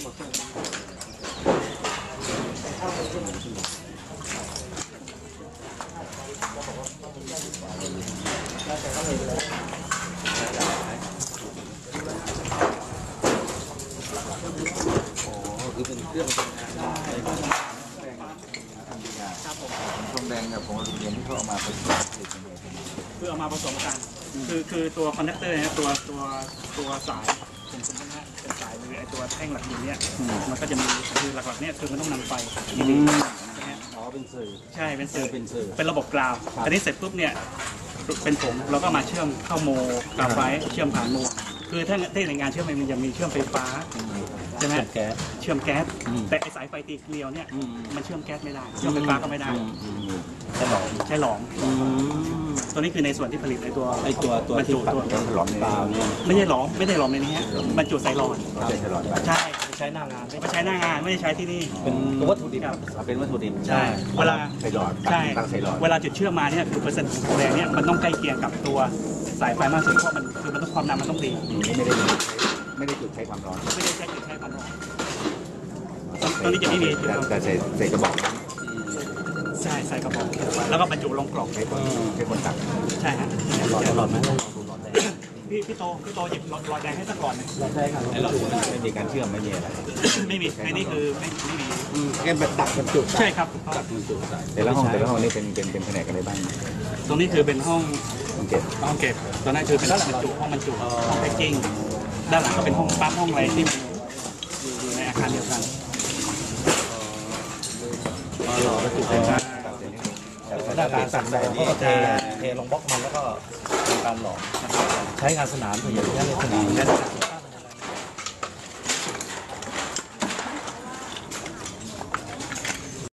คือเป็นเครื่องทำงานครับผมทองแดงกับของอลูมิเนียมที่เขาเอามาผสมผลิตกันเลยคือเอามาผสมกัน คือคือตัวคอนดักเตอร์นะตัวตัวตัวสาย ผมสมมติว่าเป็นสายหรือไอตัวแท่งหลักอยู่เนี่ยมันก็จะมีคือหลักๆเนี่ยคือมันต้องนำไฟที่ดีใช่ไหมอ๋อเป็นสื่อใช่เป็นสื่อเป็นสื่อเป็นระบบกราวครับอันนี้เสร็จปุ๊บเนี่ยเป็นผมเราก็มาเชื่อมเข้าโมกราวไว้เชื่อมผ่านโมคือถ้าถ้าในงานเชื่อมมันจะมีเชื่อมไฟฟ้าใช่ไหมแก๊สเชื่อมแก๊สอืมแต่ไอสายไฟตีเกลียวเนี่ยอืมมันเชื่อมแก๊สไม่ได้เชื่อมไฟฟ้าก็ไม่ได้ใช่หรอใช้หลอม ตัวนี้คือในส่วนที่ผลิตไอตัวไอตัวตัวบรรที่จุปัดตัวเป็นฉลอมเปล่าเนี่ยไม่ใช่หลอมไม่ได้หลอมในนี้ฮะบรรจุใส่หลอดเราเป็นฉลอมไปใช่ใช้หน้างานไม่ไม่ใช้หน้างานไม่ได้ใช้ที่นี่ เป็นวัตถุดิบครับ เป็นวัตถุดิบใช่เวลา ใส่หลอดใช่ตั้งใส่หลอดเวลาจุดเชื่อมมาเนี่ยคือเปอร์เซ็นต์ของทองแดงเนี่ยมันต้องใกล้เคียงกับตัวสายไฟมากสุดเพราะมันคือมันต้องความดันมันต้องดีอืมนี่ไม่ได้จุดไม่ได้จุดใช้ความร้อนไม่ได้ใช้จุดใช้ความร้อนตรงนี้จะไม่มีจุดแต่แต่ใส่ใส่กระบอกใช่ ใส่กระบอกแล้วก็บรรจุลงกล่องใช้คนใช้คนตักใช่ฮะหลอดหลอดไหมหลอดดูหลอดแดงพี่พี่โตพี่โตหยิบหลอดหลอดแดงให้สักหลอดหนึ่งหลอดแดงครับไอ้หลอดไม่มีการเชื่อมไม่มีอะไรไม่มีไอ้นี่คือไม่ไม่มีแค่แบบตักบรรจุใช่ครับตักบรรจุใส่แต่ละห้องแต่ละห้องนี่เป็นเป็นเป็นแผนกกันได้บ้างตรงนี้คือเป็นห้องต้องเก็บห้องเก็บตอนนั้นคือเป็นห้องบรรจุห้องบรรจุห้องแพ็กกิ้งด้านหลังก็เป็นห้องปั๊มห้องอะไรที่มันอยู่อยู่ในอาคารเดียวกันหลอดบรรจุใส่ ได้การสั่งแบบก็เทเทลงบล็อกมันแล้วก็ทำการหลอมใช้งานสนามส่วนใหญ่ใช้ในสนาม